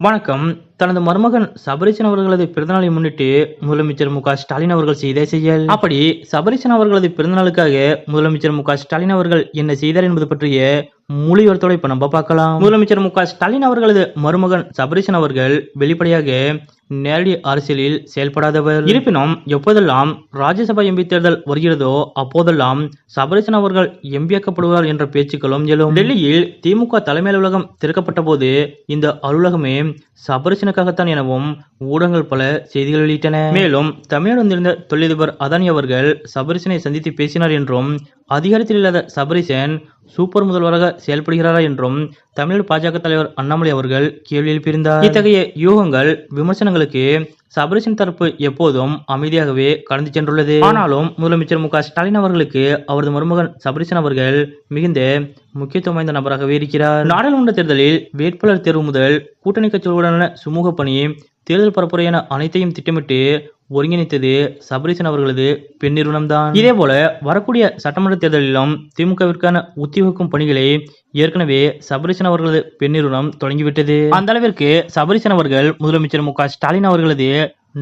வணக்கம். தனது மருமகன் சபரிசன் அவர்களது பிறந்தநாளை முன்னிட்டு முதலமைச்சர் மு ஸ்டாலின் அவர்கள் செய்த செயல். அப்படி சபரிசன் அவர்களது பிறந்தநாளுக்காக முதலமைச்சர் மு ஸ்டாலின் அவர்கள் என்ன செய்தார் என்பது பற்றிய முழு இப்ப நம்ம பார்க்கலாம். முதலமைச்சர் மு ஸ்டாலின் அவர்களது மருமகன் சபரிசன் அவர்கள் வெளிப்படையாக நேரடி அரசியலில் செயல்படாதவர். இருப்பினும் எப்போதெல்லாம் ராஜ்யசபா எம்பி தேர்தல் வருகிறதோ அப்போதெல்லாம் சபரிசன் அவர்கள் எம்பியாக்கப்படுவார் என்ற பேச்சுக்களும் எழும். டெல்லியில் திமுக தலைமை அலுவலகம் திறக்கப்பட்ட போது இந்த அலுவலகமே சபரிசனுக்காகத்தான் எனவும் ஊடகங்கள் பல செய்திகள் வெளியிட்டன. மேலும் தமிழ்நாடு வந்திருந்த தொழிலதிபர் அதானி அவர்கள் சபரிசனை சந்தித்து பேசினார் என்றும் அதிகாரத்தில் இல்லாத சபரிசன் சூப்பர் முதல்வராக செயல்படுகிறாரா என்றும் தமிழ் பாஜக தலைவர் அண்ணாமலை அவர்கள் கேள்வி எழுப்பியிருந்தார் இத்தகைய யூகங்கள் விமர்சனங்களுக்கு சபரிசன் தரப்பு எப்போதும் அமைதியாகவே கடந்து சென்றுள்ளது. ஆனாலும் முதலமைச்சர் மு ஸ்டாலின் அவர்களுக்கு அவரது மருமகன் சபரிசன் அவர்கள் மிகுந்த முக்கியத்துவம் வாய்ந்த நபராகவே இருக்கிறார். நாடாளுமன்ற தேர்தலில் வேட்பாளர் தேர்வு முதல் கூட்டணி கட்சிகளுடனான சுமூக பணி தேர்தல் பரப்புரை என அனைத்தையும் திட்டமிட்டு ஒருங்கிணைத்தது சபரீசன் அவர்களது பெண் நிறுவனம்தான் இதே போல வரக்கூடிய சட்டமன்ற தேர்தலிலும் திமுகவிற்கான உத்தியோகிக்கும் பணிகளை ஏற்கனவே சபரீசன் அவர்களது பெண் நிறுவனம் தொடங்கிவிட்டது. அந்த அளவிற்கு சபரீசன் அவர்கள் முதலமைச்சர் மு ஸ்டாலின் அவர்களது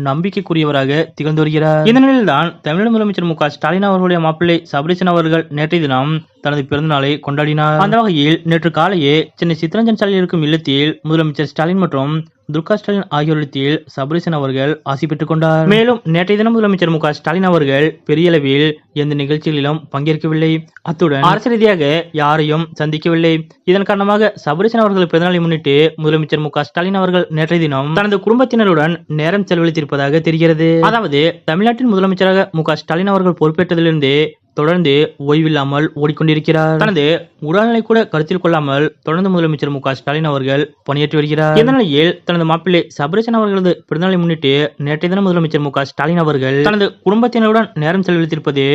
நம்பிக்கைக்குரியவராக திகழ்ந்து வருகிறார். இந்த நிலையில்தான் தமிழக முதலமைச்சர் மு ஸ்டாலின் அவர்களுடைய மாப்பிள்ளை சபரீசன் அவர்கள் நேற்றைய தினம் தனது பிறந்தநாளை கொண்டாடினார். அந்த வகையில் நேற்று காலையே சென்னை சித்தரஞ்சன் சாலையில் இருக்கும் இல்லத்தில் முதலமைச்சர் ஸ்டாலின் மற்றும் துர்கா ஸ்டாலின் ஆகியோரிடத்தில் சபரிசன் அவர்கள் ஆசி பெற்றுக் கொண்டார். மேலும் நேற்றைய தினம் முதலமைச்சர் மு ஸ்டாலின் அவர்கள் பெரிய அளவில் எந்த நிகழ்ச்சிகளிலும் பங்கேற்கவில்லை. அத்துடன் அரசு ரீதியாக யாரையும் சந்திக்கவில்லை. இதன் காரணமாக சபரிசன் அவர்கள் பிறந்தநாளை முன்னிட்டு முதலமைச்சர் மு ஸ்டாலின் அவர்கள் நேற்றைய தினம் தனது குடும்பத்தினருடன் நேரம் செலவழித்திருப்பதாக தெரிகிறது. அதாவது தமிழ்நாட்டின் முதலமைச்சராக மு ஸ்டாலின் அவர்கள் பொறுப்பேற்றதிலிருந்து தொடர்ந்து ஓய்வில்லாமல் ஓடிக்கொண்டிருக்கிறார். தனது உடல்நிலை கூட கருத்தில் கொள்ளாமல் தொடர்ந்து முதலமைச்சர் மு ஸ்டாலின் அவர்கள் பணியாற்றி வருகிறார். இந்த நிலையில் தனது மாப்பிள்ளை சபரிசன் அவர்களது பிறந்தநாளை முன்னிட்டு நேற்றைய தினம் முதலமைச்சர் மு ஸ்டாலின் அவர்கள் தனது குடும்பத்தினருடன் நேரம் செலவழித்திருப்பது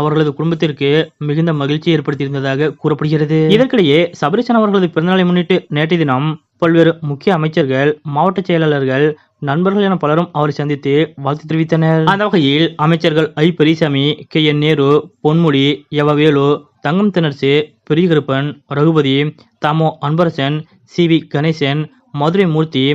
அவர்களது குடும்பத்திற்கு மிகுந்த மகிழ்ச்சி ஏற்படுத்தியிருந்ததாக கூறப்படுகிறது. இதற்கிடையே சபரிசன் அவர்களது பிறந்தநாளை முன்னிட்டு நேற்றைய தினம் பல்வேறு முக்கிய அமைச்சர்கள் மாவட்ட செயலாளர்கள் நண்பர்கள் என பலரும் அவரை சந்தித்து வாழ்த்து தெரிவித்தனர். அந்த வகையில் அமைச்சர்கள் I. Periyasamy K. N. Nehru Ponmudi எவ. வேலு தங்கம் திணர்சு பெரியகருப்பன் ரகுபதி தாமோ அன்பரசன் சி. வி. கணேசன் மதுரை மூர்த்தி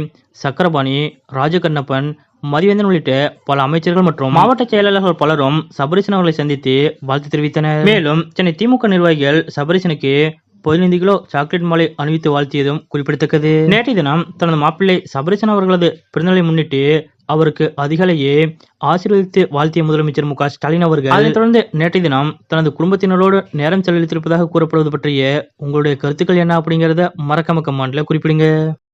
சக்கரபாணி ராஜகண்ணப்பன் மதிவேந்தன் உள்ளிட்ட பல அமைச்சர்கள் மற்றும் மாவட்ட செயலாளர்கள் பலரும் சபரிசன் அவர்களை சந்தித்து வாழ்த்து தெரிவித்தனர். மேலும் சென்னை திமுக நிர்வாகிகள் சபரிசனுக்கு பதினைந்து கிலோ சாக்லேட் மாலை அணிவித்து வாழ்த்தியதும் குறிப்பிடத்தக்கது. நேற்றைய தினம் தனது மாப்பிள்ளை சபரிசன் அவர்களது பிறந்தநாளை முன்னிட்டு அவருக்கு அதிகாலையே ஆசீர்வதித்து வாழ்த்திய முதலமைச்சர் மு க ஸ்டாலின் அவர்கள் அதைத் தொடர்ந்து நேற்றைய தினம் தனது குடும்பத்தினரோடு நேரம் செலவழித்திருப்பதாக கூறப்படுவது பற்றிய உங்களுடைய கருத்துக்கள் என்ன அப்படிங்கறத மறக்காம கமெண்ட்ல குறிப்பிடுங்க.